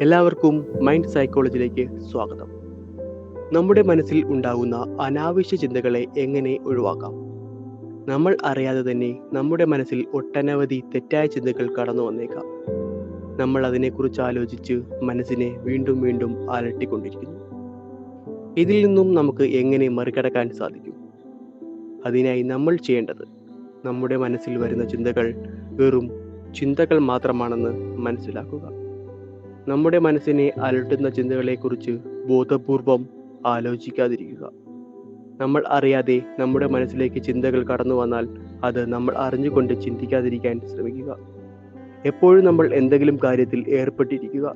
എല്ലാവർക്കും മൈൻഡ് സൈക്കോളജിയിലേക്ക് സ്വാഗതം. നമ്മുടെ മനസ്സിൽ ഉണ്ടാകുന്ന അനാവശ്യ ചിന്തകളെ എങ്ങനെ ഒഴിവാക്കാം? നമ്മൾ അറിയാതെ തന്നെ നമ്മുടെ മനസ്സിൽ ഒട്ടനവധി തെറ്റായ ചിന്തകൾ കടന്നു വന്നേക്കാം. നമ്മൾ അതിനെക്കുറിച്ച് ആലോചിച്ച് മനസ്സിനെ വീണ്ടും വീണ്ടും അലട്ടിക്കൊണ്ടിരിക്കുന്നു. ഇതിൽ നിന്നും നമുക്ക് എങ്ങനെ മറികടക്കാൻ സാധിക്കും? അതിനായി നമ്മൾ ചെയ്യേണ്ടത് നമ്മുടെ മനസ്സിൽ വരുന്ന ചിന്തകൾ വെറും ചിന്തകൾ മാത്രമാണെന്ന് മനസ്സിലാക്കുക. നമ്മുടെ മനസ്സിനെ അലട്ടുന്ന ചിന്തകളെക്കുറിച്ച് ബോധപൂർവം ആലോചിക്കാതിരിക്കുക. നമ്മൾ അറിയാതെ നമ്മുടെ മനസ്സിലേക്ക് ചിന്തകൾ കടന്നു വന്നാൽ അത് നമ്മൾ അറിഞ്ഞുകൊണ്ട് ചിന്തിക്കാതിരിക്കാൻ ശ്രമിക്കുക. എപ്പോഴും നമ്മൾ എന്തെങ്കിലും കാര്യത്തിൽ ഏർപ്പെട്ടിരിക്കുക.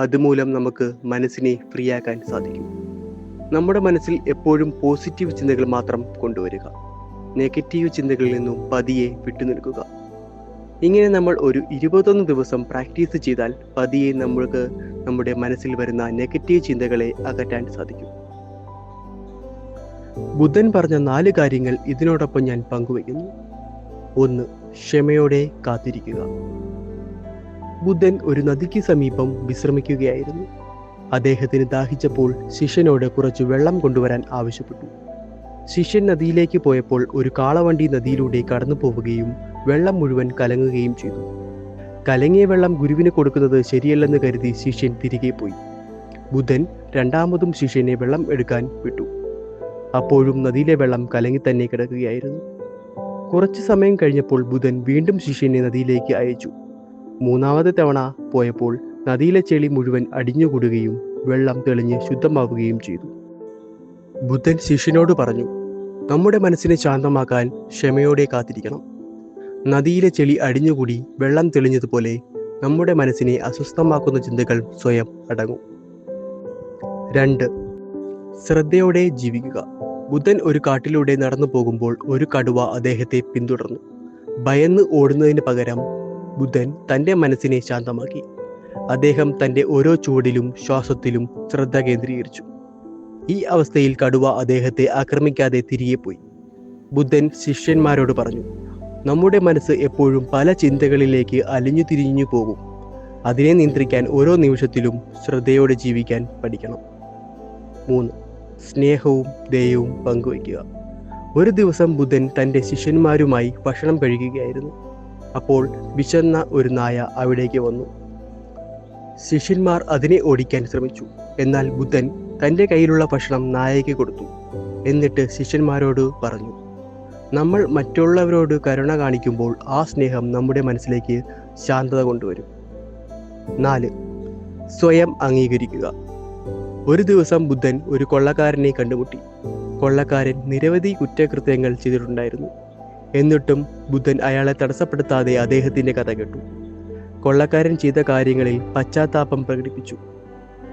അതുമൂലം നമുക്ക് മനസ്സിനെ ഫ്രീ ആക്കാൻ സാധിക്കും. നമ്മുടെ മനസ്സിൽ എപ്പോഴും പോസിറ്റീവ് ചിന്തകൾ മാത്രം കൊണ്ടുവരിക. നെഗറ്റീവ് ചിന്തകളിൽ നിന്നും പതിയെ വിട്ടുനിൽക്കുക. ഇങ്ങനെ നമ്മൾ ഒരു ഇരുപത്തൊന്ന് ദിവസം പ്രാക്ടീസ് ചെയ്താൽ പതിയെ നമ്മൾക്ക് നമ്മുടെ മനസ്സിൽ വരുന്ന നെഗറ്റീവ് ചിന്തകളെ അകറ്റാൻ സാധിക്കും. ബുദ്ധൻ പറഞ്ഞ നാല് കാര്യങ്ങൾ ഇതിനോടൊപ്പം ഞാൻ പങ്കുവയ്ക്കുന്നു. ഒന്ന് ക്ഷമയോടെ കാത്തിരിക്കുക. ബുദ്ധൻ ഒരു നദിക്ക് സമീപം വിശ്രമിക്കുകയായിരുന്നു. അദ്ദേഹത്തിന് ദാഹിച്ചപ്പോൾ ശിഷ്യനോട് കുറച്ച് വെള്ളം കൊണ്ടുവരാൻ ആവശ്യപ്പെട്ടു. ശിഷ്യൻ നദിയിലേക്ക് പോയപ്പോൾ ഒരു കാളവണ്ടി നദിയിലൂടെ കടന്നു പോവുകയും വെള്ളം മുഴുവൻ കലങ്ങുകയും ചെയ്തു. കലങ്ങിയ വെള്ളം ഗുരുവിന് കൊടുക്കുന്നത് ശരിയല്ലെന്ന് കരുതി ശിഷ്യൻ തിരികെ പോയി. ബുധൻ രണ്ടാമതും ശിഷ്യനെ വെള്ളം എടുക്കാൻ വിട്ടു. അപ്പോഴും നദിയിലെ വെള്ളം കലങ്ങി തന്നെ കിടക്കുകയായിരുന്നു. കുറച്ചു സമയം കഴിഞ്ഞപ്പോൾ ബുധൻ വീണ്ടും ശിഷ്യനെ നദിയിലേക്ക് അയച്ചു. മൂന്നാമത്തെ തവണ പോയപ്പോൾ നദിയിലെ ചെളി മുഴുവൻ അടിഞ്ഞുകൂടുകയും വെള്ളം തെളിഞ്ഞ് ശുദ്ധമാവുകയും ചെയ്തു. ബുദ്ധൻ ശിഷ്യനോട് പറഞ്ഞു നമ്മുടെ മനസ്സിനെ ശാന്തമാക്കാൻ ക്ഷമയോടെ കാത്തിരിക്കണം. നദിയിലെ ചെളി അടിഞ്ഞുകൂടി വെള്ളം തെളിഞ്ഞതുപോലെ നമ്മുടെ മനസ്സിനെ അസ്വസ്ഥമാക്കുന്ന ചിന്തകൾ സ്വയം അടങ്ങും. രണ്ട് ശ്രദ്ധയോടെ ജീവിക്കുക. ബുദ്ധൻ ഒരു കാട്ടിലൂടെ നടന്നു പോകുമ്പോൾ ഒരു കടുവ അദ്ദേഹത്തെ പിന്തുടർന്നു. ഭയന്ന് ഓടുന്നതിന് പകരം ബുദ്ധൻ തന്റെ മനസ്സിനെ ശാന്തമാക്കി. അദ്ദേഹം തന്റെ ഓരോ ചുവടിലും ശ്വാസത്തിലും ശ്രദ്ധ കേന്ദ്രീകരിച്ചു. ഈ അവസ്ഥയിൽ കടുവ അദ്ദേഹത്തെ ആക്രമിക്കാതെ തിരികെ പോയി. ബുദ്ധൻ ശിഷ്യന്മാരോട് പറഞ്ഞു നമ്മുടെ മനസ്സ് എപ്പോഴും പല ചിന്തകളിലേക്ക് അലിഞ്ഞു തിരിഞ്ഞു പോകും. അതിനെ നിയന്ത്രിക്കാൻ ഓരോ നിമിഷത്തിലും ശ്രദ്ധയോടെ ജീവിക്കാൻ പഠിക്കണം. മൂന്ന് സ്നേഹവും ദയവും പങ്കുവയ്ക്കുക. ഒരു ദിവസം ബുദ്ധൻ തന്റെ ശിഷ്യന്മാരുമായി ഭക്ഷണം കഴിക്കുകയായിരുന്നു. അപ്പോൾ വിശന്ന ഒരു നായ അവിടേക്ക് വന്നു. ശിഷ്യന്മാർ അതിനെ ഓടിക്കാൻ ശ്രമിച്ചു. എന്നാൽ ബുദ്ധൻ തന്റെ കയ്യിലുള്ള ഭക്ഷണം നായയ്ക്ക് കൊടുത്തു. എന്നിട്ട് ശിഷ്യന്മാരോട് പറഞ്ഞു നമ്മൾ മറ്റുള്ളവരോട് കരുണ കാണിക്കുമ്പോൾ ആ സ്നേഹം നമ്മുടെ മനസ്സിലേക്ക് ശാന്തത കൊണ്ടുവരും. നാല് സ്വയം അംഗീകരിക്കുക. ഒരു ദിവസം ബുദ്ധൻ ഒരു കൊള്ളക്കാരനെ കണ്ടുമുട്ടി. കൊള്ളക്കാരൻ നിരവധി കുറ്റകൃത്യങ്ങൾ ചെയ്തിട്ടുണ്ടായിരുന്നു. എന്നിട്ടും ബുദ്ധൻ അയാളെ തടസ്സപ്പെടുത്താതെ അദ്ദേഹത്തിന്റെ കഥ കേട്ടു. കൊള്ളക്കാരൻ ചെയ്ത കാര്യങ്ങളിൽ പശ്ചാത്താപം പ്രകടിപ്പിച്ചു.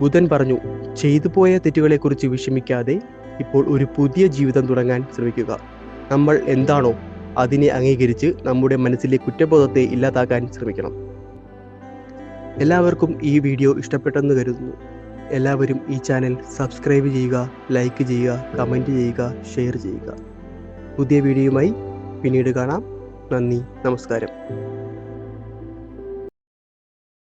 ബുധൻ പറഞ്ഞു ചെയ്തു പോയ തെറ്റുകളെക്കുറിച്ച് വിഷമിക്കാതെ ഇപ്പോൾ ഒരു പുതിയ ജീവിതം തുടങ്ങാൻ ശ്രമിക്കുക. നമ്മൾ എന്താണോ അതിനെ അംഗീകരിച്ച് നമ്മുടെ മനസ്സിലെ കുറ്റബോധത്തെ ഇല്ലാതാക്കാൻ ശ്രമിക്കണം. എല്ലാവർക്കും ഈ വീഡിയോ ഇഷ്ടപ്പെട്ടെന്ന് കരുതുന്നു. എല്ലാവരും ഈ ചാനൽ സബ്സ്ക്രൈബ് ചെയ്യുക ലൈക്ക് ചെയ്യുക കമന്റ് ചെയ്യുക ഷെയർ ചെയ്യുക. പുതിയ വീഡിയോയുമായി പിന്നീട് കാണാം. നന്ദി നമസ്കാരം.